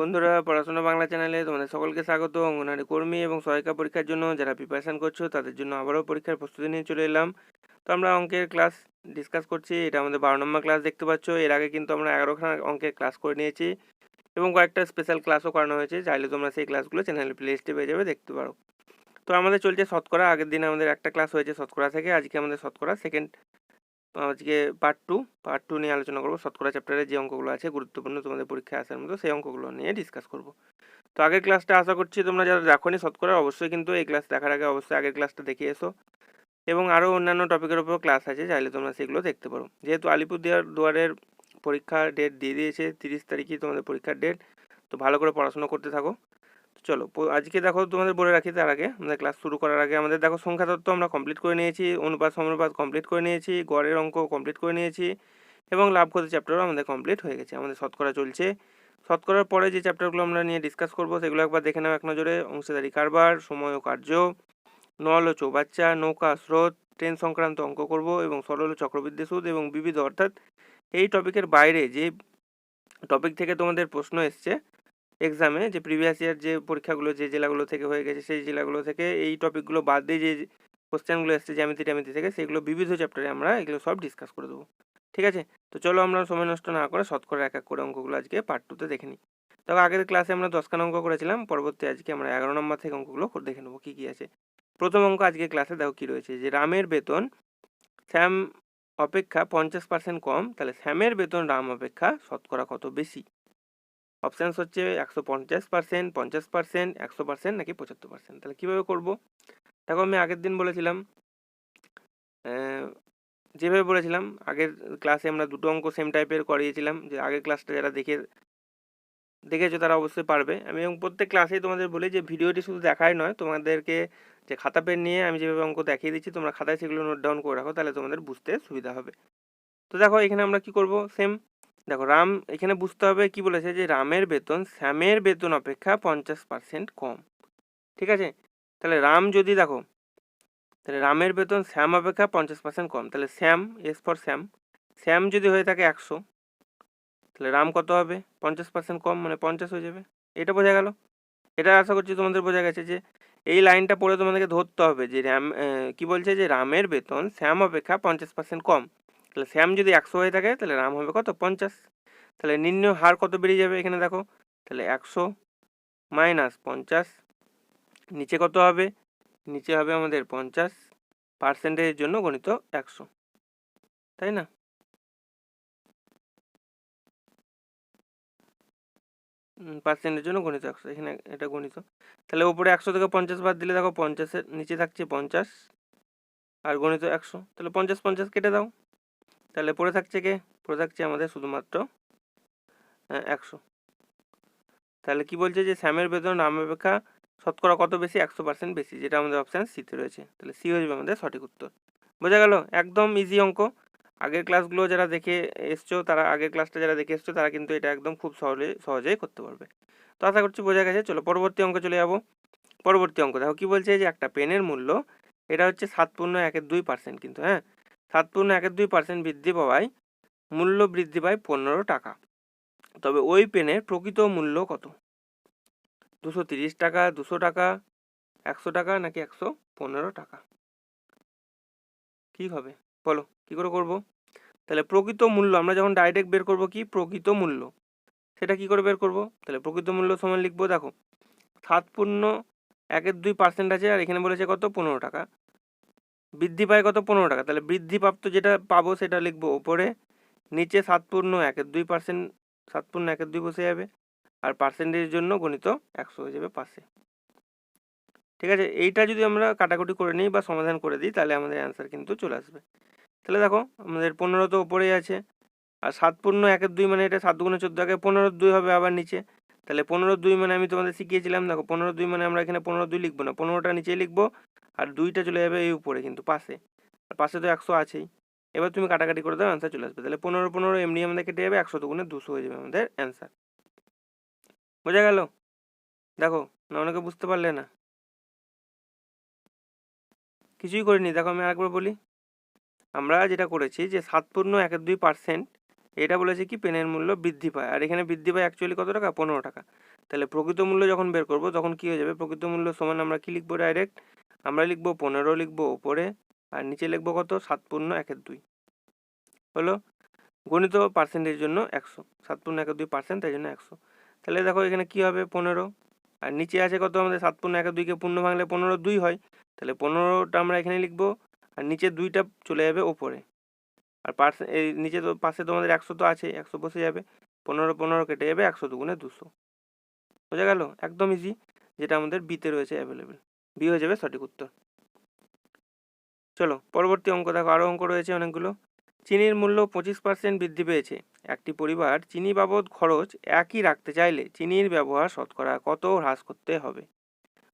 বন্ধুরা, পড়াশোনা বাংলা চ্যানেলে তোমাদের সকলকে স্বাগত। অঙ্গনারী কর্মী এবং সহায়িকা পরীক্ষার জন্য যারা প্রিপারেশন করছ, তাদের জন্য আবারও পরীক্ষার প্রস্তুতি নিয়ে চলে এলাম। তো আমরা অঙ্কের ক্লাস ডিসকাস করছি। এটা আমাদের বারো নম্বর ক্লাস দেখতে পাচ্ছ। এর আগে কিন্তু আমরা এগারোখানা অঙ্কের ক্লাস করে নিয়েছি এবং কয়েকটা স্পেশাল ক্লাসও করানো হয়েছে। চাইলে তোমরা সেই ক্লাসগুলো চ্যানেলের প্লে লিস্টে পেয়ে যাবে, দেখতে পারো। তো আমাদের চলছে শতকরা। আগের দিন আমাদের একটা ক্লাস হয়েছে শতকরা থেকে। আজকে আমাদের শতকরা সেকেন্ড আজকে পার্ট টু পার্ট টু নিয়ে আলোচনা করব। শতকরা চ্যাপ্টারে যে অঙ্কগুলো আছে, গুরুত্বপূর্ণ তোমাদের পরীক্ষায় আসার মতো সেই অঙ্কগুলো নিয়ে ডিসকাস করব। তো আগের ক্লাসটা আশা করছি তোমরা যারা দেখোনি শতকরা, অবশ্যই কিন্তু এই ক্লাস দেখার আগে অবশ্যই আগের ক্লাসটা দেখে এসো। এবং আরও অন্যান্য টপিকের উপর ক্লাস আছে, চাইলে তোমরা সেগুলো দেখতে পারো। যেহেতু আলিপুরদুয়ার দুয়ারের পরীক্ষার ডেট দিয়ে দিয়েছে, তিরিশ তারিখই তোমাদের পরীক্ষার ডেট তো ভালো করে পড়াশোনা করতে থাকো। চলো আজকে দেখো তোমাদের বলে রাখি তার আগে, আমাদের ক্লাস শুরু করার আগে আমাদের দেখো সংখ্যা তত্ত্ব আমরা কমপ্লিট করে নিয়েছি, অনুপাত, সমানুপাত কমপ্লিট করে নিয়েছি, গড়ের অঙ্ক কমপ্লিট করে নিয়েছি এবং লাভ ক্ষতি চ্যাপ্টারও আমাদের কমপ্লিট হয়ে গেছে, আমাদের শতকরা চলছে। শতকরার পরে যে চ্যাপ্টারগুলো আমরা নিয়ে ডিসকাস করব সেগুলো একবার দেখে নাও এক নজরে, অংশীদারি কারবার, সময় ও কার্য, নল ও চৌবাচ্চা, নৌকা, স্রোত, ট্রেন সংক্রান্ত অঙ্ক করব এবং সরল চক্রবৃদ্ধি সুদ এবং বিবিধ অর্থাৎ এই টপিকের বাইরে যে টপিক থেকে তোমাদের প্রশ্ন এসছে এক্সামে যে প্রিভিয়াস ইয়ার যে পরীক্ষাগুলো, যে জেলাগুলো থেকে হয়ে গেছে, সেই জেলাগুলো থেকে এই টপিকগুলো বাদ দিয়ে যে কোশ্চেনগুলো এসছে, জ্যামিতি ট্যামিতি থেকে, সেগুলো বিবিধ চ্যাপ্টারে আমরা এগুলো সব ডিসকাস করে দেবো। ঠিক আছে? তো চলো আমরা সময় নষ্ট না করে শতকরা এক এক করে অঙ্কগুলো আজকে পার্ট টুতে দেখে নিই। তবে আগের ক্লাসে আমরা দশখানা অঙ্ক করেছিলাম, পরবর্তী আজকে আমরা এগারো নম্বর থেকে অঙ্কগুলো দেখে নেব, কী কী আছে। প্রথম অঙ্ক আজকে ক্লাসে দেখো কী রয়েছে, যে রামের বেতন, স্যাম অপেক্ষা পঞ্চাশ পার্সেন্ট কম, তাহলে স্যামের বেতন রাম অপেক্ষা শতকরা কত বেশি? অপশানস হচ্ছে একশো পঞ্চাশ পার্সেন্ট পঞ্চাশ পার্সেন্ট একশো পার্সেন্ট নাকি পঁচাত্তর পার্সেন্ট তাহলে কীভাবে করব? দেখো আমি আগের দিন বলেছিলাম যেভাবে বলেছিলাম, আগের ক্লাসে আমরা দুটো অঙ্ক সেম টাইপের করিয়েছিলাম, যে আগের ক্লাসটা যারা দেখে, দেখেছ তারা অবশ্যই পারবে। আমি এবং প্রত্যেক ক্লাসেই তোমাদের বলি যে ভিডিওটি শুধু দেখাই নয়, তোমাদেরকে যে খাতা পেন নিয়ে আমি যেভাবে অঙ্ক দেখিয়ে দিচ্ছি, তোমরা খাতায় সেগুলো নোট ডাউন করে রাখো, তাহলে তোমাদের বুঝতে সুবিধা হবে। তো দেখো এখানে আমরা কি করব? সেম দেখো, রাম এখানে বুঝতে হবে কি বলেছে যে রামের বেতন, শ্যামের বেতন অপেক্ষা পঞ্চাশ পার্সেন্ট কম। ঠিক আছে? তাহলে রাম যদি দেখো, তাহলে রামের বেতন, শ্যাম অপেক্ষা পঞ্চাশ পার্সেন্ট কম। তাহলে শ্যাম এস ফর শ্যাম শ্যাম যদি হয়ে থাকে একশো, তাহলে রাম কত হবে? পঞ্চাশ পার্সেন্ট কম মানে পঞ্চাশ হয়ে যাবে। এটা বোঝা গেল? এটা আশা করছি তোমাদের বোঝা গেছে যে এই লাইনটা পড়ে তোমাদেরকে ধরতে হবে যে র্যাম কি বলছে যে রামের বেতন, শ্যাম অপেক্ষা পঞ্চাশ পার্সেন্ট কম। তাহলে শ্যাম যদি একশো হয়ে থাকে, তাহলে রাম হবে কত? পঞ্চাশ। তাহলে নিম্ন হার কত বেরিয়ে যাবে এখানে দেখো? তাহলে একশো মাইনাস পঞ্চাশ। নিচে কত হবে? নিচে হবে আমাদের পঞ্চাশ। পার্সেন্টেজের জন্য গণিত একশো। তাই না? পার্সেন্টের জন্য গণিত একশো। এখানে এটা গণিত। তাহলে উপরে একশো থেকে পঞ্চাশ বাদ দিলে দেখো, পঞ্চাশের নিচে থাকছে পঞ্চাশ। আর গণিত একশো। তাহলে পঞ্চাশ পঞ্চাশ কেটে দাও। তাহলে পড়ে থাকছে কে? পড়ে থাকছে আমাদের শুধুমাত্র একশো। তাহলে কি বলছে যে স্যামের বেতন রাম অপেক্ষা শতকরা কত বেশি? একশো পার্সেন্ট বেশি, যেটা আমাদের অপশান সিতে রয়েছে। তাহলে সি হয়ে আমাদের সঠিক উত্তর। বোঝা গেল? একদম ইজি অঙ্ক। আগের ক্লাসগুলো যারা দেখে এসছো, তারা আগের ক্লাসটা যারা দেখে এসছো, তারা কিন্তু এটা একদম খুব সহজে সহজেই করতে পারবে। তো আশা করছি বোঝা গেছে। চলো পরবর্তী অঙ্ক চলে যাব। পরবর্তী অঙ্ক। দেখো কি বলছে যে একটা পেনের মূল্য, এটা হচ্ছে সাত পূর্ণ একের দুই পার্সেন্ট কিন্তু হ্যাঁ? সাত পূর্ণ একের দুই পার্সেন্ট বৃদ্ধি পাওয়ায় মূল্য বৃদ্ধি পায় পনেরো টাকা। তবে ওই পেনের প্রকৃত মূল্য কত? দুশো তিরিশ টাকা, দুশো টাকা, একশো টাকা নাকি একশো পনেরো টাকা? কী হবে? বলো, কী করে করব? তাহলে প্রকৃত মূল্য, আমরা যখন ডাইরেক্ট বের করব কি? প্রকৃত মূল্য। সেটা কি করে বের করব? তাহলে প্রকৃত মূল্য সমান লিখব, দেখো, সাত পূর্ণ একের দুই পার্সেন্ট আছে আর এখানে বলেছে কত? পনেরো টাকা। বৃদ্ধি পায় কত? পনেরো টাকা। তাহলে বৃদ্ধিপ্রাপ্ত যেটা পাবো সেটা লিখব ওপরে। নিচে সাত পূর্ণ একের দুই পার্সেন্ট সাত পূর্ণ একের দুই বসে যাবে। আর পার্সেন্টেজের জন্য গণিত একশো হয়ে যাবে পাশে। ঠিক আছে? এইটা যদি আমরা কাটাকুটি করে নিই বা সমাধান করে দিই, তাহলে আমাদের অ্যান্সার কিন্তু চলে আসবে। তাহলে দেখো, আমাদের পনেরো তো ওপরেই আছে। আর সাত পূর্ণ একের দুই মানে এটা সাত গুণে চোদ্দ আগে পনেরো দুই হবে আবার নিচে। তাহলে পনেরো দুই মানে আমি তোমাদের শিখিয়েছিলাম, দেখো, পনেরো দুই মানে আমরা এখানে পনেরো দুই লিখব না। পনেরোটা নিচে লিখব। আর দুইটা চলে যাবে এই উপরে কিন্তু পাশে। আর পাশে তো একশো আছেই। এবার তুমি কাটাকাটি করে দাও অ্যান্সার চলে আসবে। তাহলে পনেরো পনেরো এমনি আমাদের কেটে যাবে, একশো দুগুণে দুশো হয়ে যাবে আমাদের অ্যান্সার বোঝা গেল? দেখো না অনেকে বুঝতে পারলে না। কিছুই করিনি। দেখো আমি আরেকবার বলি। আমরা যেটা করেছি যে সাত পূর্ণ একের দুই পার্সেন্ট এটা বলেছে কি পেনের মূল্য বৃদ্ধি পায়। আর এখানে বৃদ্ধি পায় অ্যাকচুয়ালি কত টাকা? পনেরো টাকা। তাহলে প্রকৃত মূল্য যখন বের করব, তখন কি হয়ে যাবে? প্রকৃত মূল্য সমান আমরা কি লিখব ডাইরেক্ট আমরা লিখব পনেরো, লিখব ওপরে আর নিচে লিখব কত? সাত পূর্ণ একের দুই। হলো? গণিত পার্সেন্টের জন্য একশো। সাত পূর্ণ একের দুই পার্সেন্ট তাই জন্য একশো। তাহলে দেখো এখানে কি হবে? পনেরো। আর নিচে আছে কত আমাদের? সাত পূর্ণ একের দুইকে পূর্ণ ভাঙলে পনেরো দুই হয়। তাহলে পনেরোটা আমরা এখানে লিখব, আর নিচে দুইটা চলে যাবে ওপরে। আর পার্সেন্ট এই নিচে তো, পাশে তোমাদের একশো তো আছে একশো বসে যাবে। পনেরো পনেরো কেটে যাবে একশো দুগুণে দুশো। বোঝা গেল? একদম ইজি যেটা আমাদের বিতে রয়েছে অ্যাভেলেবেল বি হয়ে যাবে সঠিক উত্তর। চলো, পরবর্তী অঙ্ক দেখো আরও অঙ্ক রয়েছে অনেকগুলো। চিনির মূল্য পঁচিশ পার্সেন্ট বৃদ্ধি পেয়েছে। একটি পরিবার চিনি বাবদ খরচ একই রাখতে চাইলে চিনির ব্যবহার শতকরা কত হ্রাস করতে হবে?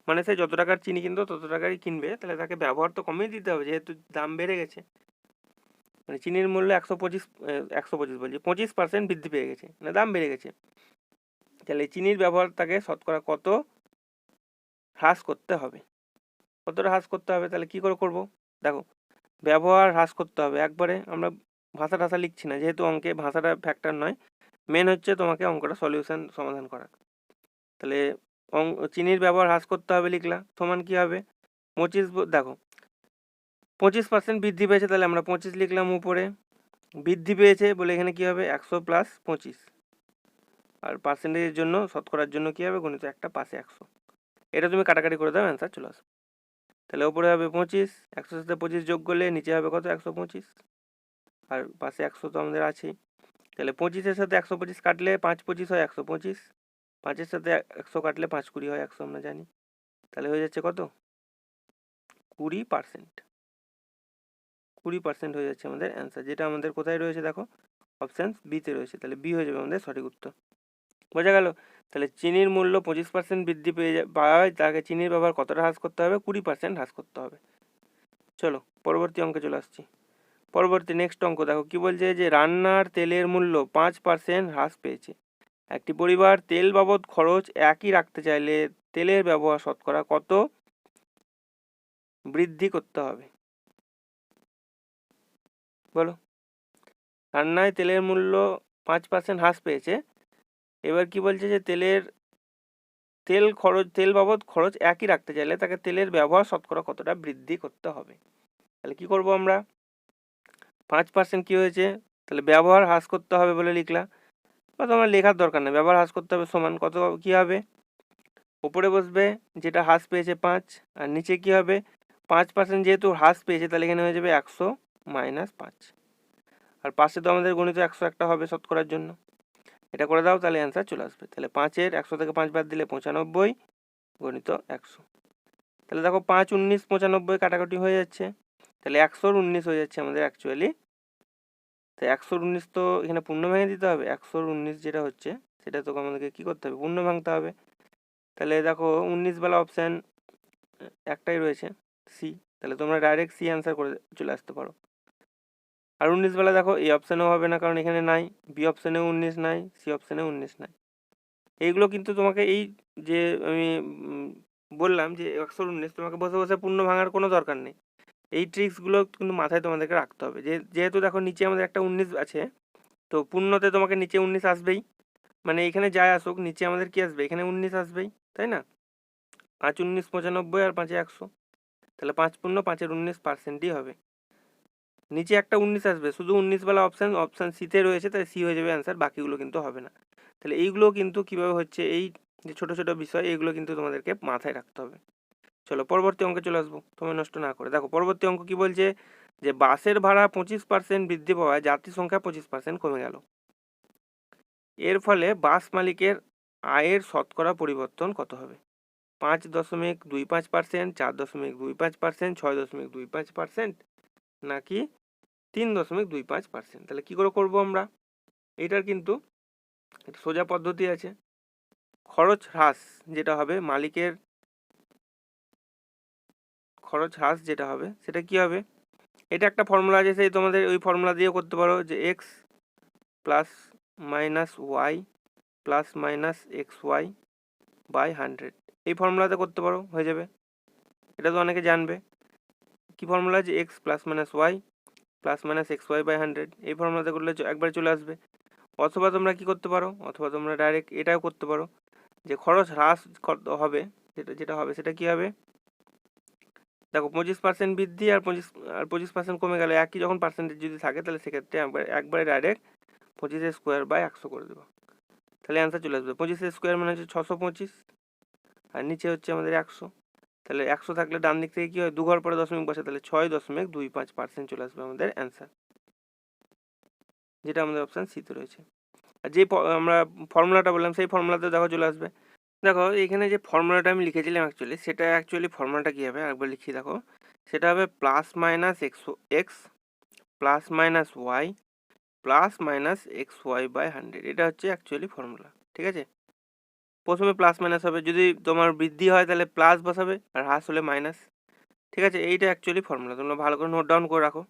মানে সে যত টাকার চিনি কিনতো তত টাকারই কিনবে, তাহলে তাকে ব্যবহার তো কমিয়ে দিতে হবে, যেহেতু দাম বেড়ে গেছে। মানে চিনির মূল্য একশো পঁচিশ একশো পঁচিশ বলছি, পঁচিশ পার্সেন্ট বৃদ্ধি পেয়ে গেছে মানে দাম বেড়ে গেছে। তাহলে চিনির ব্যবহার তাকে শতকরা কত হ্রাস করতে হবে? কতটা হ্রাস করতে হবে, তাহলে কি করে করব? দেখো, ব্যবহার হ্রাস করতে হবে। একবারে আমরা ভাষা টাষা লিখছি না, যেহেতু অঙ্কে ভাষাটা ফ্যাক্টর নয় মেন হচ্ছে তোমাকে অঙ্কটা সলিউশন সমাধান করা তাহলে অঙ্ক চিনির ব্যবহার হ্রাস করতে হবে লিখলা সমান কি হবে? পঁচিশ দেখো, পঁচিশ পার্সেন্ট বৃদ্ধি পেয়েছে, তাহলে আমরা পঁচিশ লিখলাম উপরে, বৃদ্ধি পেয়েছে বলে এখানে কি হবে? একশো প্লাস পঁচিশ। আর পার্সেন্টেজের জন্য, শতকরার জন্য কি হবে? গণিত একটা পাশে একশো। এটা তুমি কাটাকাটি করে দাও অ্যান্সার চলে আসবে। তাহলে ওপরে হবে পঁচিশ একশোর সাথে পঁচিশ যোগ করলে নিচে হবে কত? একশো পঁচিশ। আর পাশে একশো তো আমাদের আছেই। তাহলে পঁচিশের সাথে একশো পঁচিশ কাটলে পাঁচ পঁচিশ হয় একশো পঁচিশ। পাঁচের সাথে একশো কাটলে পাঁচ কুড়ি হয় একশো, আমরা জানি। তাহলে হয়ে যাচ্ছে কত? কুড়ি পার্সেন্ট। কুড়ি পার্সেন্ট হয়ে যাচ্ছে আমাদের অ্যান্সার, যেটা আমাদের কোথায় রয়েছে দেখো? অপশান বিতে রয়েছে। তাহলে বি হয়ে যাবে আমাদের সঠিক উত্তর। বোঝা গেল? তাহলে চিনির মূল্য পঁচিশ পার্সেন্ট বৃদ্ধি পেয়ে যা- পাওয়ায় তাকে চিনির ব্যবহার কতটা হ্রাস করতে হবে? কুড়ি পার্সেন্ট হ্রাস করতে হবে। চলো, পরবর্তী অঙ্কে চলে আসছি। পরবর্তী নেক্সট অঙ্ক, দেখো কি বলছে যে রান্নার তেলের মূল্য পাঁচ পার্সেন্ট হ্রাস পেয়েছে। একটি পরিবার তেল বাবদ খরচ একই রাখতে চাইলে তেলের ব্যবহার শতকরা কত? বৃদ্ধি করতে হবে। বলো। রান্নায় তেলের মূল্য পাঁচ পার্সেন্ট হ্রাস পেয়েছে এবার কি বলছে যে তেলের তেল খরচ, তেল বাবদ খরচ একই রাখতে চাইলে তাকে তেলের ব্যবহার শতকরা কতটা বৃদ্ধি করতে হবে? তাহলে কি করব আমরা? পাঁচ পার্সেন্ট কী হয়েছে? তাহলে ব্যবহার হ্রাস করতে হবে বলে লিখলা বা তোমার লেখার দরকার নেই, ব্যবহার হ্রাস করতে হবে সমান কত কী হবে? ওপরে বসবে যেটা হ্রাস পেয়েছে পাঁচ, আর নিচে কী হবে? পাঁচ পার্সেন্ট যেহেতু হ্রাস পেয়েছে তাহলে এখানে হয়ে যাবে একশো মাইনাস পাঁচ। আর পাশে তো আমাদের গণিত একশো একটা হবে শতকরার জন্য। এটা করে দাও, তাহলে অ্যান্সার চলে আসবে। তাহলে পাঁচের একশো থেকে পাঁচ বাদ দিলে পঁচানব্বই, গণিত একশো। তাহলে দেখো পাঁচ, উনিশ, পঁচানব্বই কাটাকাটি হয়ে যাচ্ছে। তাহলে একশোর উনিশ হয়ে যাচ্ছে আমাদের অ্যাকচুয়ালি তো একশোর উনিশ তো এখানে পূর্ণ ভেঙে দিতে হবে। একশোর উনিশ যেটা হচ্ছে, সেটা তো আমাদেরকে কী করতে হবে? পূর্ণ ভাঙতে হবে। তাহলে দেখো উনিশ বেলা অপশান একটাই রয়েছে সি তাহলে তোমরা ডাইরেক্ট সি অ্যান্সার করে চলে আসতে পারো। আর উনিশ বেলা দেখো এই অপশানেও হবে না, কারণ এখানে নাই বি অপশানেও উনিশ নাই সি অপশানেও উনিশ নাই। এইগুলো কিন্তু তোমাকে এই যে আমি বললাম যে একশো উনিশ তোমাকে বসে বসে পূর্ণ ভাঙার কোনো দরকার নেই। এই ট্রিক্সগুলো কিন্তু মাথায় তোমাদেরকে রাখতে হবে। যে, যেহেতু দেখো নিচে আমাদের একটা উনিশ আছে, তো পূর্ণতে তোমাকে নিচে উনিশ আসবেই। মানে এখানে যাই আসুক, নিচে আমাদের কি আসবে? এখানে উনিশ আসবেই, তাই না? পাঁচ উনিশ পঁচানব্বই আর পাঁচে একশো। তাহলে পাঁচ পূর্ণ পাঁচের উনিশ পার্সেন্টই হবে। নিচে একটা উনিশ আসবে, শুধু উনিশ বেলা অপশান অপশান সিতে রয়েছে তাই সি হয়ে যাবে অ্যান্সার বাকিগুলো কিন্তু হবে না। তাহলে এইগুলো কিন্তু কীভাবে হচ্ছে, এই যে ছোটো ছোটো বিষয় এইগুলো কিন্তু তোমাদেরকে মাথায় রাখতে হবে। চলো পরবর্তী অঙ্কে চলে আসব সময় নষ্ট না করে। দেখো, পরবর্তী অঙ্ক কি বলছে? যে বাসের ভাড়া পঁচিশ পার্সেন্ট বৃদ্ধি পাওয়ায় যাত্রী সংখ্যা পঁচিশ পার্সেন্ট কমে গেল। এর ফলে বাস মালিকের আয়ের শতকরা পরিবর্তন কত হবে? পাঁচ দশমিক দুই পাঁচ পার্সেন্ট চার দশমিক দুই পাঁচ পার্সেন্ট ছয় দশমিক দুই পাঁচ পার্সেন্ট নাকি তিন দশমিক দুই পাঁচ পার্সেন্ট। তাহলে কী করে করব আমরা? এটার কিন্তু একটা সোজা পদ্ধতি আছে। খরচ হ্রাস যেটা হবে মালিকের খরচ হ্রাস যেটা হবে, সেটা কি হবে? এটা একটা ফর্মুলা আছে, সেই তোমাদের ওই ফর্মুলা দিয়ে করতে পারো যে X plus minus Y plus minus X Y by hundred এই ফর্মুলাতে করতে পারো, হয়ে যাবে। এটা তো অনেকে জানবে। কি ফর্মুলা আছে? X plus minus Y plus minus X Y by hundred এই ফর্মুলাতে করলে একবারে চলে আসবে। অথবা তোমরা কি করতে পারো? অথবা তোমরা ডাইরেক্ট এটাও করতে পারো যে খরচ হ্রাস হবে, যেটা যেটা হবে, সেটা কি হবে? দেখো পঁচিশ পার্সেন্ট বৃদ্ধি আর পঁচিশ আর পঁচিশ পার্সেন্ট কমে গেলে একই যখন পার্সেন্টেজ যদি থাকে তাহলে সেক্ষেত্রে একবার, একবারে ডাইরেক্ট পঁচিশের স্কোয়ার বাই একশো করে দেবো। তাহলে অ্যান্সার চলে আসবে। পঁচিশের স্কোয়ার মানে হচ্ছে ছশো পঁচিশ আর নিচে হচ্ছে আমাদের একশো। তাহলে একশো থাকলে ডান দিক থেকে কী হয়? দু ঘর পরে দশমিক বসে, তাহলে ছয় দশমিক দুই পাঁচ পার্সেন্ট চলে আসবে আমাদের অ্যান্সার যেটা আমাদের অপশান সিতে রয়েছে। আর যে আমরা ফর্মুলাটা বললাম, সেই ফর্মুলাতে দেখো চলে আসবে। দেখো, এখানে যে ফর্মুলাটা আমি লিখেছিলাম অ্যাকচুয়ালি সেটা অ্যাকচুয়ালি ফর্মুলাটা কী হবে? একবার লিখি, দেখো। সেটা হবে plus minus X X plus minus Y plus minus X Y by hundred এটা হচ্ছে অ্যাকচুয়ালি ফর্মুলা ঠিক আছে? প্রথমে প্লাস মাইনাস হবে। যদি তোমার বৃদ্ধি হয় তাহলে প্লাস বসাবে আর হ্রাস হলে মাইনাস ঠিক আছে? এইটা অ্যাকচুয়ালি ফর্মুলা তোমরা ভালো করে নোট ডাউন করে রাখো।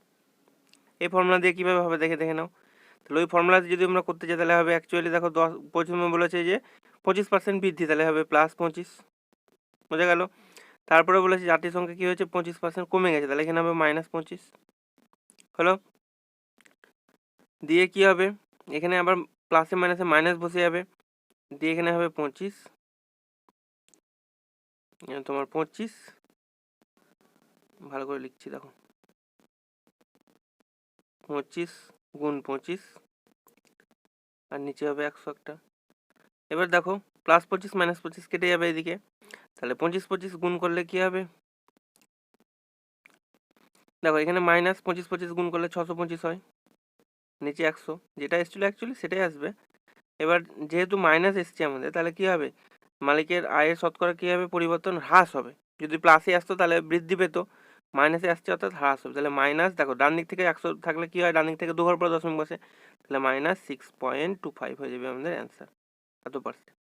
এই ফর্মুলা দিয়ে কীভাবে হবে দেখে দেখে নাও। তাহলে ওই ফর্মুলাতে যদি আমরা করতে চাই তাহলে হবে অ্যাকচুয়ালি দেখো দশ প্রথমে বলেছে যে পঁচিশ পার্সেন্ট বৃদ্ধি তাহলে হবে প্লাস পঁচিশ। বোঝা গেল? তারপরে বলেছে জাতির সংখ্যা কী হয়েছে? পঁচিশ পার্সেন্ট কমে গেছে। তাহলে এখানে হবে মাইনাস পঁচিশ। হলো? দিয়ে কি হবে? এখানে আবার প্লাসে মাইনাসে মাইনাস বসে যাবে। দিয়ে এখানে হবে পঁচিশ। তোমার পঁচিশ। ভালো করে লিখছি, দেখো। পঁচিশ গুণ পঁচিশ। আর নিচে হবে একশো একটা। এবার দেখো প্লাস পঁচিশ মাইনাস পঁচিশ কেটে যাবে এদিকে। তাহলে পঁচিশ পঁচিশ গুণ করলে কি হবে? দেখো, এখানে মাইনাস পঁচিশ পঁচিশ গুণ করলে ছশো পঁচিশ হয়। নিচে একশো। যেটা এসেছিল অ্যাকচুয়ালি সেটাই আসবে। এবার যেহেতু মাইনাস এসছে আমাদের, তাহলে কি হবে? মালিকের আয়ের শতকরা কী হবে? পরিবর্তন হ্রাস হবে। যদি প্লাসে আসতো তাহলে বৃদ্ধি পেত। মাইনাসে আসছে অর্থাৎ হ্রাস হবে। তাহলে মাইনাস দেখো, ডান দিক থেকে একশো থাকলে কী হয়? ডান দিক থেকে দু ঘর পর দশমিক বসে। তাহলে minus six point two five হয়ে যাবে আমাদের অ্যান্সার এত পার্সেন্ট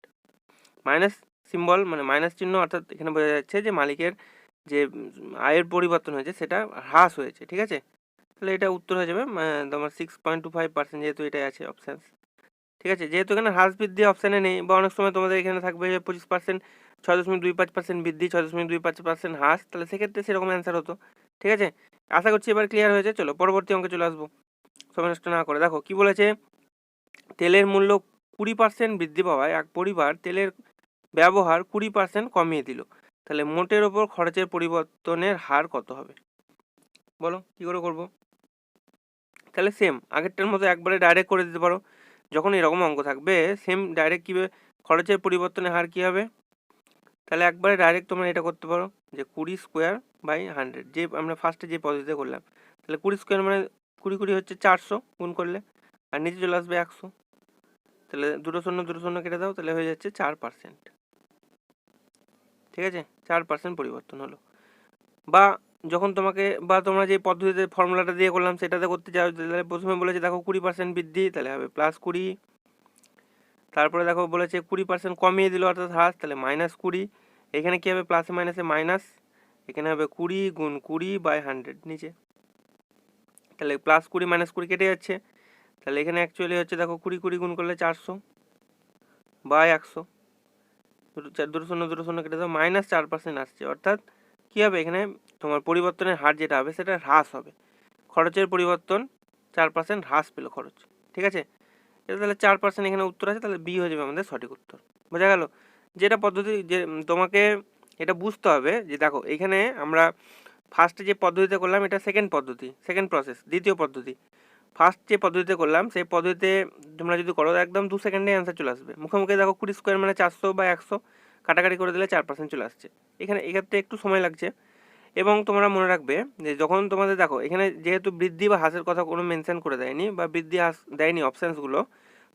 মাইনাস সিম্বল মানে মাইনাস চিহ্ন অর্থাৎ এখানে বোঝা যাচ্ছে যে মালিকের যে আয়ের পরিবর্তন হয়েছে, সেটা হ্রাস হয়েছে। ঠিক আছে? তাহলে এটা উত্তর হয়ে যাবে। তোমার six point two five percent যেহেতু এটাই আছে অপশান ঠিক আছে? যেহেতু এখানে হ্রাস বৃদ্ধি অপশানে নেই বা অনেক সময় তোমাদের এখানে থাকবে পঁচিশ পার্সেন্ট ছয় দশমিক দুই পাঁচ পার্সেন্ট বৃদ্ধি, ছয় দশমিক দুই পাঁচ পার্সেন্ট হ্রাস, তাহলে সেক্ষেত্রে সেরকম অ্যান্সার হতো। ঠিক আছে? আশা করছি এবার ক্লিয়ার হয়েছে। চলো, পরবর্তী অঙ্কে চলে আসব। সময় নষ্ট না করে। দেখো, কি বলেছে? তেলের মূল্য কুড়ি পার্সেন্ট বৃদ্ধি পাওয়ায় এক পরিবার তেলের ব্যবহার কুড়ি পার্সেন্ট কমিয়ে দিল। তাহলে মোটের ওপর খরচের পরিবর্তনের হার কত হবে? বলো, কি করে করব? তাহলে সেম আগেরটার মতো একবারে ডাইরেক্ট করে দিতে পারো। যখন এরকম অঙ্ক থাকবে সেম ডাইরেক্ট কীভাবে খরচের পরিবর্তনের হার কী হবে? তাহলে একবারে ডাইরেক্ট তোমরা এটা করতে পারো যে কুড়ি স্কোয়ার বাই হান্ড্রেড যে আমরা ফার্স্টে যে পদ্ধতিতে করলাম। তাহলে কুড়ি স্কোয়ার মানে কুড়ি কুড়ি হচ্ছে চারশো গুণ করলে, আর নিচে চলে আসবে একশো। তাহলে দুটো শূন্য দুটো শূন্য কেটে দাও, তাহলে হয়ে যাচ্ছে চার পার্সেন্ট ঠিক আছে? চার পার্সেন্ট পরিবর্তন হলো। বা যখন তোমাকে বা তোমরা যে পদ্ধতিতে ফর্মুলাটা দিয়ে করলাম, সেটাতে করতে চাও, তাহলে প্রথমে বলেছে, দেখো, কুড়ি পার্সেন্ট বৃদ্ধি তাহলে হবে প্লাস কুড়ি। তারপরে দেখো, বলেছে, কুড়ি পার্সেন্ট কমিয়ে দিল, অর্থাৎ হ্রাস, তাহলে মাইনাস কুড়ি। এখানে কী হবে প্লাসে মাইনাসে মাইনাস এখানে হবে কুড়ি গুণ কুড়ি বাই হান্ড্রেড নিচে। তাহলে প্লাস কুড়ি মাইনাস কুড়ি কেটে যাচ্ছে। তাহলে এখানে অ্যাকচুয়ালি হচ্ছে, দেখো, কুড়ি কুড়ি গুণ করলে চারশো বাই একশো। দুটো, চার শূন্য, দুটো শূন্য কেটে দাও মাইনাস চার পার্সেন্ট আসছে, অর্থাৎ কী হবে? এখানে তোমার পরিবর্তনের হার যেটা হবে, সেটা হ্রাস হবে। খরচের পরিবর্তন চার পার্সেন্ট হ্রাস পেল খরচ, ঠিক আছে? এটা তাহলে চার পার্সেন্ট এখানে উত্তর আছে, তাহলে বি হয়ে যাবে আমাদের সঠিক উত্তর। বোঝা গেল? যেটা পদ্ধতি, যে তোমাকে এটা বুঝতে হবে যে দেখো, এখানে আমরা ফার্স্টে যে পদ্ধতিতে করলাম, এটা সেকেন্ড পদ্ধতি সেকেন্ড প্রসেস দ্বিতীয় পদ্ধতি। ফার্স্ট যে পদ্ধতিতে করলাম, সেই পদ্ধতিতে তোমরা যদি করো, একদম দু সেকেন্ডে অ্যান্সার চলে আসবে। মুখে মুখে দেখো কুড়ি স্কোয়ার মানে চারশো বা একশো। কাটাকাটি করে দিলে চার পার্সেন্ট চলে আসছে। এখানে এক্ষেত্রে একটু সময় লাগছে। এবং তোমরা মনে রাখবে যে যখন তোমাদের দেখো, এখানে যেহেতু বৃদ্ধি বা হ্রাসের কথা কোনো মেনশন করে দেয়নি বা বৃদ্ধি হ্রাস দেয়নি অপশানসগুলো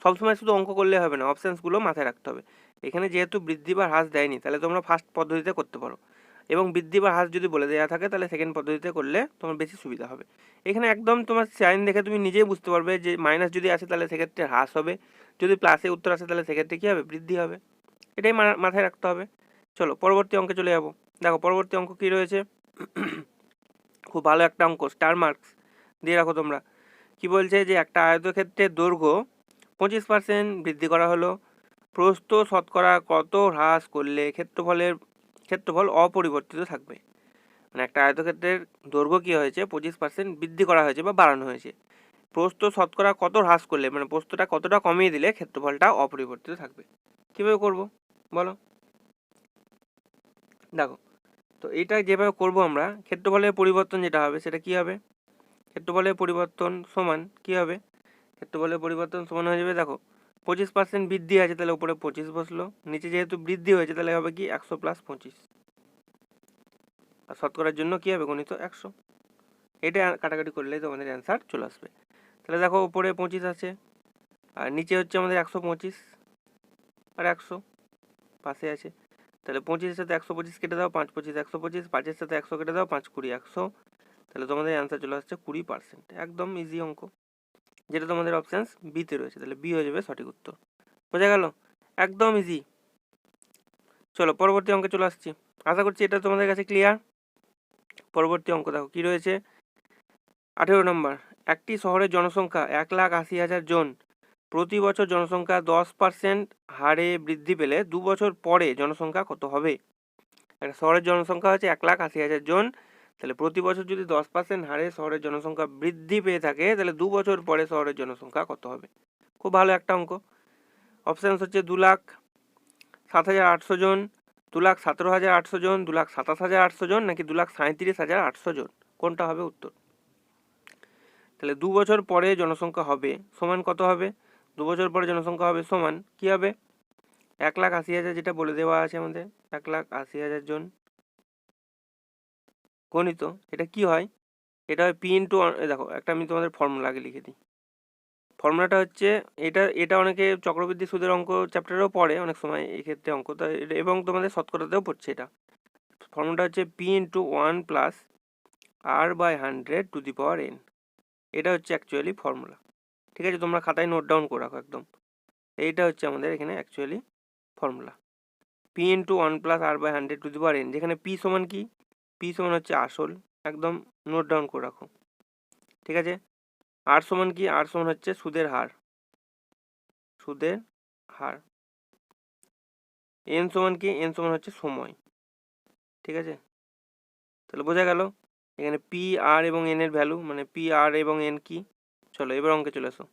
সবসময় শুধু অঙ্ক করলে হবে না অপশানসগুলো মাথায় রাখতে হবে। এখানে যেহেতু বৃদ্ধি বা হ্রাস দেয়নি, তাহলে তোমরা ফার্স্ট পদ্ধতিতে করতে পারো। এবং বৃদ্ধি বা হ্রাস যদি বলে দেওয়া থাকে, তাহলে সেকেন্ড পদ্ধতিতে করলে তোমার বেশি সুবিধা হবে। এখানে একদম তোমার সাইন দেখে তুমি নিজেই বুঝতে পারবে যে মাইনাস যদি আসে, তাহলে সেক্ষেত্রে হ্রাস হবে। যদি প্লাসে উত্তর আসে, তাহলে সেক্ষেত্রে কী হবে? বৃদ্ধি হবে। এটাই মাথায় রাখতে হবে। চলো, পরবর্তী অঙ্কে চলে যাব। দেখো, পরবর্তী অঙ্ক কী রয়েছে? খুব ভালো একটা অঙ্ক স্টার মার্কস দিয়ে রাখো তোমরা। কি বলছে যে, একটা আয়তক্ষেত্রের দৈর্ঘ্য পঁচিশ পার্সেন্ট বৃদ্ধি করা হলো। প্রস্থ শতকরা কত হ্রাস করলে ক্ষেত্রফলের, ক্ষেত্রফল অপরিবর্তিত থাকবে? মানে একটা আয়তক্ষেত্রের দৈর্ঘ্য কী হয়েছে? পঁচিশ পার্সেন্ট বৃদ্ধি করা হয়েছে বা বাড়ানো হয়েছে। প্রস্থ শতকরা কত হ্রাস করলে মানে প্রস্থটা কতটা কমিয়ে দিলে ক্ষেত্রফলটা অপরিবর্তিত থাকবে? কীভাবে করব? বলো। দেখো, তো এটা যেভাবে করব আমরা, ক্ষেত্রফলের পরিবর্তন যেটা হবে, সেটা কি হবে? ক্ষেত্রফলের পরিবর্তন সমান কি হবে? ক্ষেত্রফলের পরিবর্তন সমান হয়ে যাবে, দেখো, পঁচিশ পার্সেন্ট বৃদ্ধি আছে, তাহলে উপরে পঁচিশ বসল, নিচে যেহেতু বৃদ্ধি হয়েছে, তাহলে হবে কি একশো প্লাস পঁচিশ। আর শতকরার জন্য কি হবে? গণিত একশো। এটা কাটাকাটি করলেই তোমাদের অ্যান্সার চলে আসবে। তাহলে দেখো, উপরে পঁচিশ আছে, আর নিচে হচ্ছে আমাদের একশো পঁচিশ, আর একশো। পাশে আছে। তাহলে পঁচিশের সাথে একশো পঁচিশ কেটে দাও, পাঁচ পঁচিশ একশো পঁচিশ, পাঁচের সাথে একশো কেটে দাও, পাঁচ কুড়ি একশো। তাহলে তোমাদের অ্যান্সার চলে আসছে কুড়ি পার্সেন্ট একদম ইজি অঙ্ক। যেটা তোমাদের অপশানস বিতে রয়েছে। তাহলে বি হয়ে যাবে সঠিক উত্তর। বোঝা গেল? একদম ইজি চলো, পরবর্তী অঙ্কে চলে আসছি। আশা করছি এটা তোমাদের কাছে ক্লিয়ার পরবর্তী অঙ্ক দেখো, কী রয়েছে? আঠেরো নম্বর। একটি শহরের জনসংখ্যা এক লাখ আশি হাজার জন। প্রতি বছর জনসংখ্যা দশ পার্সেন্ট হারে বৃদ্ধি পেলে দু বছর পরে জনসংখ্যা কত হবে? একটা শহরের জনসংখ্যা হচ্ছে এক লাখ আশি হাজার জন। তাহলে প্রতি বছর যদি দশ পার্সেন্ট হারে শহরের জনসংখ্যা বৃদ্ধি পেয়ে থাকে, তাহলে দু বছর পরে শহরের জনসংখ্যা কত হবে? খুব ভালো একটা অঙ্ক। অপশানস হচ্ছে দু লাখ সাত হাজার আটশো জন, দু লাখ সতেরো হাজার আটশো জন, দু লাখ সাতাশ হাজার আটশো জন, নাকি দু লাখ সাঁত্রিশ হাজার আটশো জন? কোনটা হবে উত্তর? তাহলে দু বছর পরে জনসংখ্যা হবে, সমান কত হবে? দু বছর পরে জনসংখ্যা হবে সমান, কি হবে? এক লাখ আশি হাজার যেটা বলে দেওয়া আছে আমাদের, এক লাখ আশি হাজার জন গণিত, এটা কি হয়? এটা হয় পি ইন্টু দেখো, একটা আমি তোমাদের ফর্মুলা আগে লিখে দিই। ফর্মুলাটা হচ্ছে, এটা এটা অনেকে চক্রবৃদ্ধি সুদের অঙ্ক চ্যাপ্টারেও পড়ে অনেক সময় এই ক্ষেত্রে অঙ্ক এবং তোমাদের শতকরাতেও পড়ছে এটা। ফর্মুলাটা হচ্ছে P into one plus R by hundred to the power N এটা হচ্ছে অ্যাকচুয়ালি ফর্মুলা ঠিক আছে? তোমরা খাতায় নোট ডাউন করে রাখো একদম। এইটা হচ্ছে আমাদের এখানে actually formula P into one plus R by hundred to the power N যেখানে পি সমান কি? পি সমান হচ্ছে আসল। একদম নোট ডাউন করে রাখো। ঠিক আছে? আর সমান কি? আর সমান হচ্ছে সুদের হার। সুদের হার। এন সমান কি? এন সমান হচ্ছে সময়। ঠিক আছে? তাহলে বোঝা গেল? এখানে পি আর এবং এন এর ভ্যালু মানে পি আর এবং এন কি? চলো, এবার অঙ্কে চলে এসো।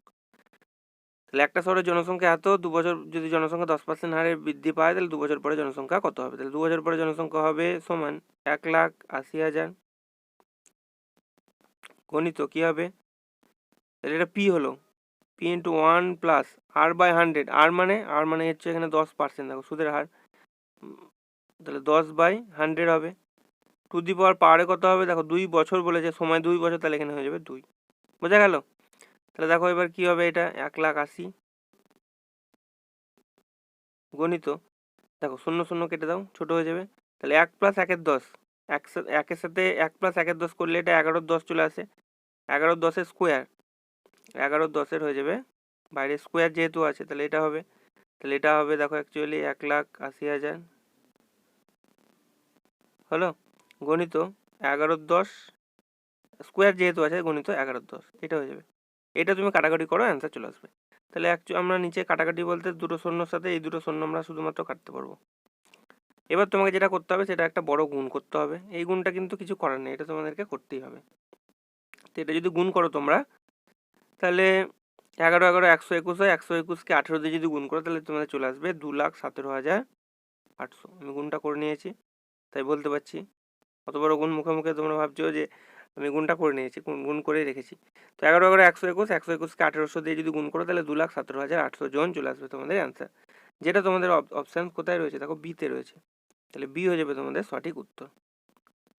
তাহলে একটা শহরের জনসংখ্যা এত, দু বছর যদি জনসংখ্যা দশ পার্সেন্ট হারে বৃদ্ধি পায়, তাহলে দু বছর পরে জনসংখ্যা কত হবে? তাহলে দু বছর পরে জনসংখ্যা হবে সমান এক লাখ আশি হাজার। গণিত কী হবে? তাহলে এটা পি হলো। P into one plus R by hundred R মানে আর মানে হচ্ছে এখানে দশ পার্সেন্ট দেখো, সুদের হার। তাহলে দশ বাই হান্ড্রেড হবে। টু দি পাওয়ার পাওয়ারে কত হবে? দেখো, দুই বছর বলেছে, সময় দুই বছর, তাহলে এখানে হয়ে যাবে দুই। বোঝা গেল? তাহলে দেখো এবার কি হবে এটা? এক লাখ আশি। গণিত। দেখো শূন্য শূন্য কেটে দাও, ছোট হয়ে যাবে। তাহলে এক প্লাস একের দশ। এক একের সাথে এক প্লাস একের দশ করলে এটা এগারোর দশ চলে আসে। এগারোর দশের স্কোয়ার এগারোর দশের হয়ে যাবে। বাইরে স্কোয়ার যেহেতু আছে, তাহলে এটা হবে। তাহলে এটা হবে দেখো অ্যাকচুয়ালি এক লাখ আশি হাজার। হলো? গণিত এগারোর দশ। স্কোয়ার যেহেতু আছে, গণিত এগারো দশ। এটা হয়ে যাবে। এটা তুমি কাটাকাটি করো অ্যান্সার চলে আসবে। তাহলে অ্যাকচুয়ালি আমরা নিচে কাটাকাটি বলতে দুটো শূন্যর সাথে এই দুটো শূন্য আমরা শুধুমাত্র কাটতে পারব। এবার তোমাকে যেটা করতে হবে সেটা একটা বড় গুণ করতে হবে। এই গুণটা কিন্তু কিছু করার নেই, এটা তোমাদেরকে করতেই হবে। তো এটা যদি গুণ করো তোমরা, তাহলে এগারো এগারো একশো একুশ হয়, একশো একুশকে আঠেরো দিয়ে যদি গুণ করো, তাহলে তোমাদের চলে আসবে দু লাখ সতেরো হাজার আটশো। আমি গুণটা করে নিয়েছি, তাই বলতে পারছি। অত বড় গুণ মুখে মুখে তোমরা ভাবছ যে আমি গুণটা করে নিয়েছি, গুণ গুণ করেই রেখেছি। তো এগারো এগারো একশো একুশ, একশো একুশকে আঠেরোশো দিয়ে যদি গুণ করো, তাহলে দু লাখ সতেরো হাজার আটশো জন চলে আসবে তোমাদের অ্যান্সার যেটা তোমাদের অপশান কোথায় রয়েছে, দেখো বিতে রয়েছে। তাহলে বি হয়ে যাবে তোমাদের সঠিক উত্তর।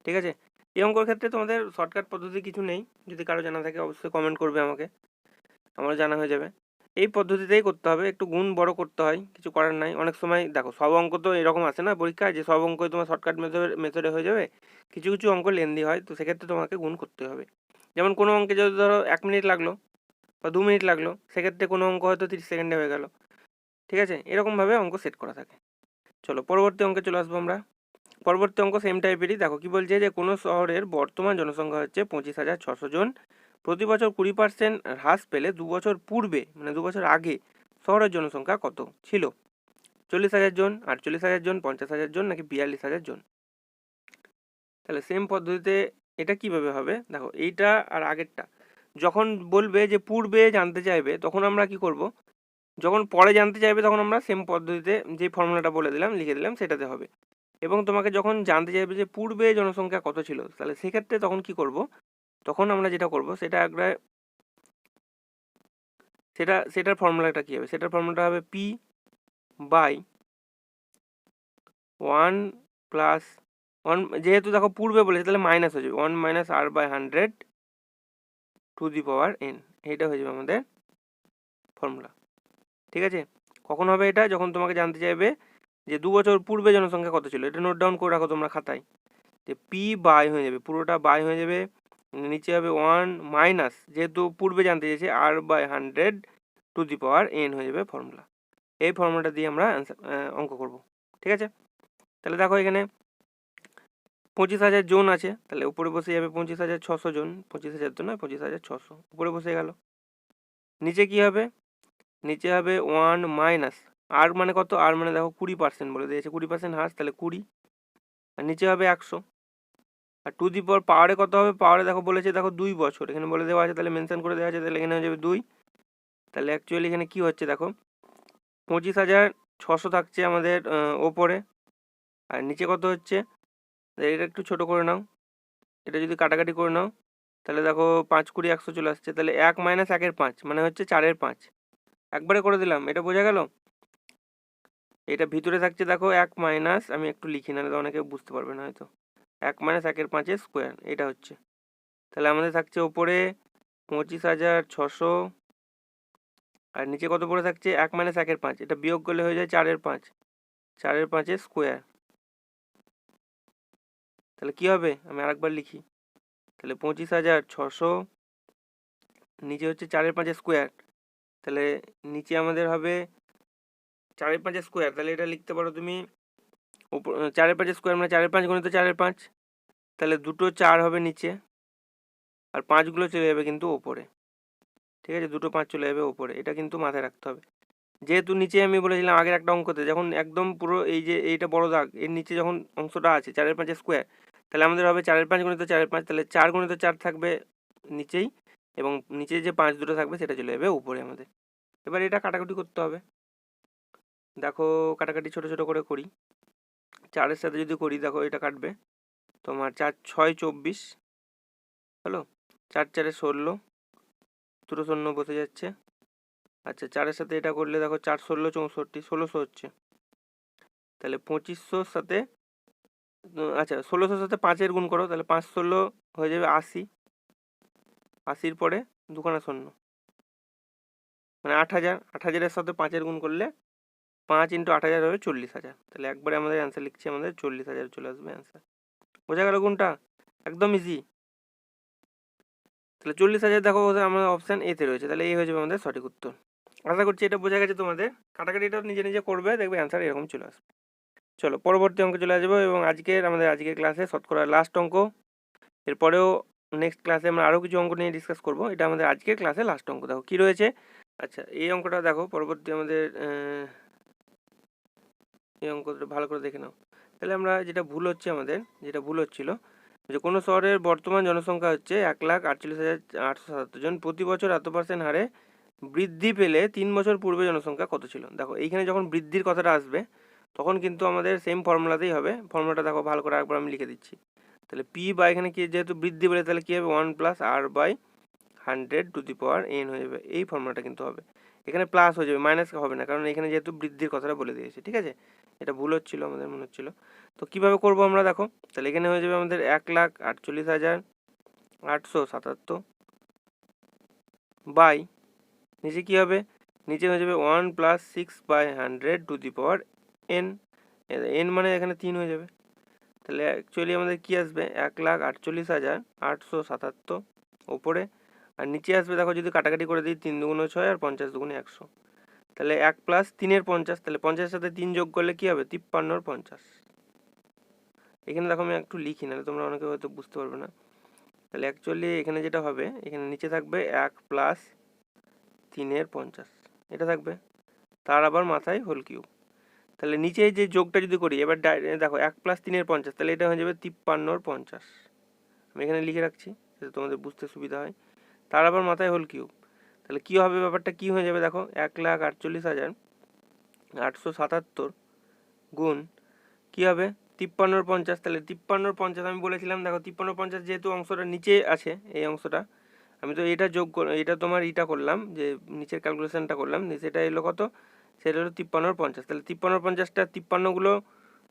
ঠিক আছে? এই অঙ্কর ক্ষেত্রে তোমাদের শর্টকাট পদ্ধতি কিছু নেই। যদি কারও জানা থাকে, অবশ্যই কমেন্ট করবে আমাকে। আমারও জানা হয়ে যাবে। এই পদ্ধতিতেই করতে হবে। একটু গুণ বড় করতে হয়, কিছু করার নাই। অনেক সময় দেখো, সব অঙ্ক তো এরকম আসে না পরীক্ষায়, যে সব অঙ্কই তোমার শর্টকাট মেথড মেথডে হয়ে যাবে। কিছু কিছু অঙ্ক লেন্দি হয়, তো সেক্ষেত্রে তোমাকে গুণ করতে হবে। যেমন কোনো অঙ্কে যদি ধরো এক মিনিট লাগল বা দু মিনিট লাগল, সেক্ষেত্রে কোনো অঙ্ক হয়তো তিরিশ সেকেন্ডে হয়ে গেল। ঠিক আছে? এরকমভাবে অঙ্ক সেট করা থাকে। চলো, পরবর্তী অঙ্কে চলে আসব আমরা। পরবর্তী অঙ্ক সেম টাইপেরই দেখো, কি বলছে যে কোনো শহরের বর্তমান জনসংখ্যা হচ্ছে পঁচিশ হাজার ছশো জন। প্রতি বছর কুড়ি পার্সেন্ট হ্রাস পেলে দু বছর পূর্বে মানে দু বছর আগে, শহরের জনসংখ্যা কত ছিল? চল্লিশ হাজার জন, আটচল্লিশ হাজার জন, পঞ্চাশ হাজার জন নাকি বিয়াল্লিশ হাজার জন? তাহলে সেম পদ্ধতিতে এটা কীভাবে হবে? দেখো, এইটা আর আগেরটা। যখন বলবে যে পূর্বে জানতে চাইবে, তখন আমরা কি করব? যখন পরে জানতে চাইবে, তখন আমরা সেম পদ্ধতিতে যে ফর্মুলাটা বলে দিলাম, লিখে দিলাম, সেটাতে হবে। এবং তোমাকে যখন জানতে চাইবে যে পূর্বে জনসংখ্যা কত ছিল, তাহলে সেক্ষেত্রে তখন কি করব? তখন আমরা যেটা করব, সেটা একটা সেটা, সেটার ফর্মুলাটা কী হবে? সেটার ফর্মুলাটা হবে P by one plus one যেহেতু দেখো পূর্বে বলেছে, তাহলে মাইনাস হয়ে যাবে। One minus R by hundred to the power N এইটা হয়ে যাবে আমাদের ফর্মুলা ঠিক আছে? কখন হবে এটা? যখন তোমাকে জানতে চাইবে যে দু বছর পূর্বে জনসংখ্যা কত ছিল। এটা নোট ডাউন করে রাখো তোমরা খাতায়। যে পি বাই হয়ে যাবে, পুরোটা বাই হয়ে যাবে নিচে হবে ওয়ান মাইনাস যেহেতু পূর্বে জানতে চেয়েছে R by hundred to the power N হয়ে যাবে ফর্মুলা এই ফর্মুলাটা দিয়ে আমরা অঙ্ক করব। ঠিক আছে? তাহলে দেখো এখানে পঁচিশ হাজার জন আছে, তাহলে উপরে বসে যাবে পঁচিশ হাজার ছশো জন। পঁচিশ হাজার তো নয়, পঁচিশ হাজার ছশো। উপরে বসে গেল। নিচে কি হবে? নিচে হবে ওয়ান মাইনাস আর মানে কত? আর মানে দেখো কুড়ি পার্সেন্ট বলে দিয়েছে। কুড়ি পার্সেন্ট হাস তাহলে কুড়ি। আর নিচে হবে একশো। আর টু দি পাওয়ার পাওয়ারে কত হবে? পাওয়ারে দেখো বলেছে, দেখো দুই বছর। এখানে বলে দেওয়া আছে, তাহলে মেনশন করে দেওয়া আছে, তাহলে এখানে হয়ে যাবে দুই। তাহলে অ্যাকচুয়ালি এখানে কি হচ্ছে দেখো? পঁচিশ হাজার ছশো থাকছে আমাদের ওপরে। আর নিচে কত হচ্ছে? এটা একটু ছোট করে নাও। এটা যদি কাটাকাটি করে নাও, তাহলে দেখো পাঁচ কুড়ি একশো চলে আসছে। তাহলে এক মাইনাস একের পাঁচ মানে হচ্ছে চারের পাঁচ। একবারে করে দিলাম, এটা বোঝা গেল? এটা ভিতরে থাকছে দেখো এক মাইনাস আমি একটু লিখি না অনেকে বুঝতে পারবে না হয়তো। এক মাইনাস একের পাঁচের স্কোয়ার এটা হচ্ছে। তাহলে আমাদের থাকছে ওপরে পঁচিশ হাজার ছশো, আর নিচে কত পড়ে থাকছে? এক মাইনাস একের পাঁচ, এটা বিয়োগ করলে হয়ে যায় চারের পাঁচ। চারের পাঁচের স্কোয়ার তাহলে কি হবে? আমি আরেকবার লিখি। তাহলে পঁচিশ হাজার ছশো, নিচে হচ্ছে চারের পাঁচের স্কোয়ার তাহলে নিচে আমাদের হবে চারের পাঁচের স্কোয়ার তাহলে এটা লিখতে পারো তুমি উপর চারের পাঁচের স্কোয়ার মানে চারের পাঁচ গণিত চারের পাঁচ, তাহলে দুটো চার হবে নিচে, আর পাঁচগুলো চলে যাবে কিন্তু ওপরে। ঠিক আছে? দুটো পাঁচ চলে যাবে ওপরে। এটা কিন্তু মাথায় রাখতে হবে। যেহেতু নিচে আমি বলেছিলাম আগের একটা অঙ্কতে, যখন একদম পুরো এই যে, এইটা বড় দাগ, এর নিচে যখন অংশটা আছে, চারের পাঁচের স্কোয়ার তাহলে আমাদের হবে চারের পাঁচ গণিত চারের পাঁচ, তাহলে চার গণিত চার থাকবে নিচেই, এবং নিচে যে পাঁচ দুটো থাকবে, সেটা চলে যাবে উপরে আমাদের। এবার এটা কাটাকুটি করতে হবে। দেখো, কাটাকাটি ছোট ছোট করে করি। চারের সাথে যদি করি, দেখো এটা কাটবে। তোমার চার, ছয়, চব্বিশ। হলো? চার, চারে ষোলো। দুটো শূন্য বসে যাচ্ছে। আচ্ছা চারের সাথে এটা করলে দেখো চার, ষোলো, চৌষট্টি, ষোলোশো হচ্ছে। তাহলে পঁচিশশোর সাথে আচ্ছা ষোলোশোর সাথে পাঁচের গুণ করো, তাহলে পাঁচ, ষোলো হয়ে যাবে আশি। আশির পরে দুখানা শূন্য। মানে আট হাজার, আট হাজারের সাথে পাঁচের গুণ করলে পাঁচ ইন্টু আট হাজার হবে চল্লিশ হাজার। তাহলে একবারে আমাদের অ্যান্সার লিখছি, আমাদের চল্লিশ হাজার চলে আসবে অ্যান্সার বোঝা গেল কোনটা একদম ইজি তাহলে চল্লিশ হাজার দেখো আমাদের অপশান এতে রয়েছে। তাহলে এই হয়ে যাবে আমাদের সঠিক উত্তর। আশা করছি এটা বোঝা গেছে তোমাদের। কাটাকাটিটা নিজে নিজে করবে, দেখবে অ্যান্সার এরকম চলে আসবে। চলো, পরবর্তী অঙ্কে চলে আসব এবং আজকের, আমাদের আজকের ক্লাসে শতকরা লাস্ট অঙ্ক। এরপরেও নেক্সট ক্লাসে আমরা আরও কিছু অঙ্ক নিয়ে ডিসকাস করব। এটা আমাদের আজকের ক্লাসে লাস্ট অঙ্ক। দেখো কী রয়েছে? আচ্ছা এই অঙ্কটা দেখো, পরবর্তী আমাদের এই অঙ্কটা ভালো করে দেখে নাও। তাহলে আমরা যেটা ভুল হচ্ছে আমাদের, যেটা ভুল হচ্ছিল, যে কোনো শহরের বর্তমান জনসংখ্যা হচ্ছে এক লাখ আটচল্লিশ হাজার আটশো সাতাত্তর জন। প্রতি বছর এত পার্সেন্ট হারে বৃদ্ধি পেলে তিন বছর পূর্বে জনসংখ্যা কত ছিল? দেখো, এইখানে যখন বৃদ্ধির কথাটা আসবে, তখন কিন্তু আমাদের সেম ফর্মুলাতেই হবে। ফর্মুলাটা দেখো ভালো করে একবার আমি লিখে দিচ্ছি। তাহলে পি বা এখানে কি, যেহেতু বৃদ্ধি বলে তাহলে কী হবে? One plus R by hundred to the power N হয়ে যাবে। এই ফর্মুলাটা কিন্তু হবে। এখানে প্লাস হয়ে যাবে মাইনাস হবে না, কারণ এখানে যেহেতু বৃদ্ধির কথাটা বলে দিয়েছে, ঠিক আছে? এটা ভুল হচ্ছিল, আমাদের মনে হচ্ছিল। তো কীভাবে করব আমরা, দেখো? তাহলে এখানে হয়ে যাবে আমাদের এক লাখ আটচল্লিশ হাজার আটশো সাতাত্তর বাই নিচে কী হবে? নিচে হয়ে যাবে one plus six by hundred to the power N. N মানে এখানে তিন হয়ে যাবে। তাহলে অ্যাকচুয়ালি আমাদের কী আসবে? এক লাখ আটচল্লিশ হাজার আটশো সাতাত্তর ওপরে। আর নিচে আসবে, দেখো, যদি কাটাকাটি করে দিই, তিন দুগুণে ছয় আর পঞ্চাশ দুগুণে একশো। তাহলে এক প্লাস তিনের পঞ্চাশ, তাহলে পঞ্চাশের সাথে তিন যোগ করলে কী হবে? তিপ্পান্নর পঞ্চাশ। এখানে দেখো আমি একটু লিখি না তোমরা অনেকে হয়তো বুঝতে পারবে না। তাহলে অ্যাকচুয়ালি এখানে যেটা হবে, এখানে নিচে থাকবে এক প্লাস তিনের পঞ্চাশ। এটা থাকবে। তার আবার মাথায় হোল কিউব তাহলে নিচে যে যোগটা যদি করি, এবার দেখো এক প্লাস তিনের পঞ্চাশ, তাহলে এটা হয়ে যাবে তিপ্পান্নর পঞ্চাশ। আমি এখানে লিখে রাখছি, যাতে তোমাদের বুঝতে সুবিধা হয়। তার আবার মাথায় হোল কিউব তাহলে কী হবে ব্যাপারটা? কী হয়ে যাবে দেখো? এক লাখ আটচল্লিশ হাজার আটশো সাতাত্তর গুণ কী হবে? তিপ্পান্নর পঞ্চাশ। তাহলে তিপ্পান্নর পঞ্চাশ আমি বলেছিলাম, দেখো তিপ্পান্ন পঞ্চাশ যেহেতু অংশটা নিচে আছে এই অংশটা, আমি তো এটা যোগ কর- এটা তোমার ইটা করলাম যে নিচের ক্যালকুলেশনটা করলাম সেটা এলো কত? সেটা হলো তিপ্পান্নর পঞ্চাশ। তাহলে তিপ্পান্নর পঞ্চাশটা তিপ্পান্নগুলো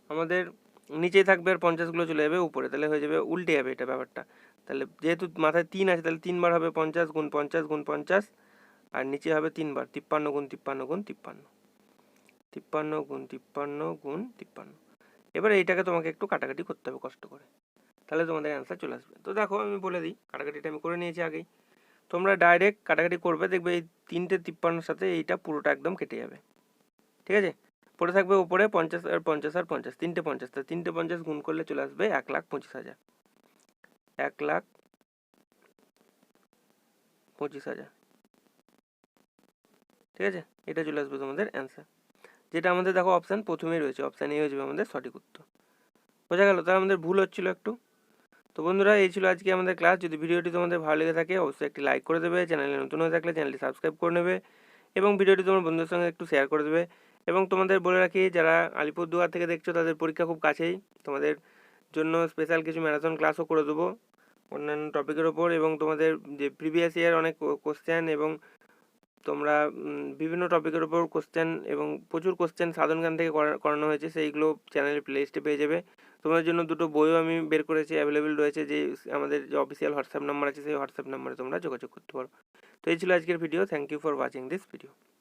আমাদের নিচেই থাকবে আর পঞ্চাশগুলো চলে যাবে উপরে। তাহলে হয়ে যাবে, উল্টে যাবে এটা ব্যাপারটা। তাহলে যেহেতু মাথায় তিন আছে, তাহলে তিনবার হবে পঞ্চাশ গুণ পঞ্চাশ গুণ পঞ্চাশ। আর নিচে হবে তিনবার, তিপ্পান্ন গুণ তিপ্পান্ন গুণ তিপ্পান্ন। তিপ্পান্ন গুণ তিপ্পান্ন গুণ তিপ্পান্ন। এবার এইটাকে তোমাকে একটু কাটাকাটি করতে হবে কষ্ট করে। তাহলে তোমাদের অ্যান্সার চলে আসবে। তো দেখো আমি বলে দিই, কাটাকাটিটা আমি করে নিয়েছি আগেই। তোমরা ডাইরেক্ট কাটাকাটি করবে, দেখবে এই তিনটে তিপ্পান্নর সাথে এইটা পুরোটা একদম কেটে যাবে। ঠিক আছে? পড়ে থাকবে উপরে পঞ্চাশ আর পঞ্চাশ আর পঞ্চাশ, তিনটে পঞ্চাশ। তা তিনটে পঞ্চাশ গুণ করলে চলে আসবে এক লাখ পঁচিশ হাজার। এক লাখ পঁচিশ হাজার। ঠিক আছে? এটা চলে আসবে তোমাদের অ্যান্সার যেটা আমাদের দেখো অপশান প্রথমেই রয়েছে অপশান এ হয়ে যাবে আমাদের সঠিক উত্তর। বোঝা গেল? তাহলে আমাদের ভুল হচ্ছিল একটু। তো বন্ধুরা, এই ছিল আজকে আমাদের ক্লাস যদি ভিডিওটি তোমাদের ভালো লেগে থাকে, অবশ্যই একটি লাইক করে দেবে। চ্যানেলে নতুন হয়ে থাকলে চ্যানেলটি সাবস্ক্রাইব করে নেবে এবং ভিডিওটি তোমার বন্ধুদের সঙ্গে একটু শেয়ার করে দেবে। এবং তোমাদের বলে রাখি, যারা আলিপুরদুয়ার থেকে দেখছ, তাদের পরীক্ষা খুব কাছেই। তোমাদের জন্য স্পেশাল কিছু ম্যারাথন ক্লাসও করে দেবো অন্যান্য টপিকের ওপর। এবং তোমাদের যে প্রিভিয়াস ইয়ার অনেক কোশ্চেন এবং তোমরা বিভিন্ন টপিকের ওপর কোশ্চেন এবং প্রচুর কোশ্চেন সাধন জ্ঞান থেকে করা- করানো হয়েছে, সেইগুলো চ্যানেলের প্লে লিস্টে পেয়ে যাবে। তোমাদের জন্য দুটো বইও আমি বের করেছি অ্যাভেলেবেল রয়েছে, যে আমাদের যে অফিসিয়াল হোয়াটসঅ্যাপ নাম্বার আছে, সেই হোয়াটসঅ্যাপ নাম্বারে তোমরা যোগাযোগ করতে পারো। তো এই ছিল আজকের video thank you for watching this video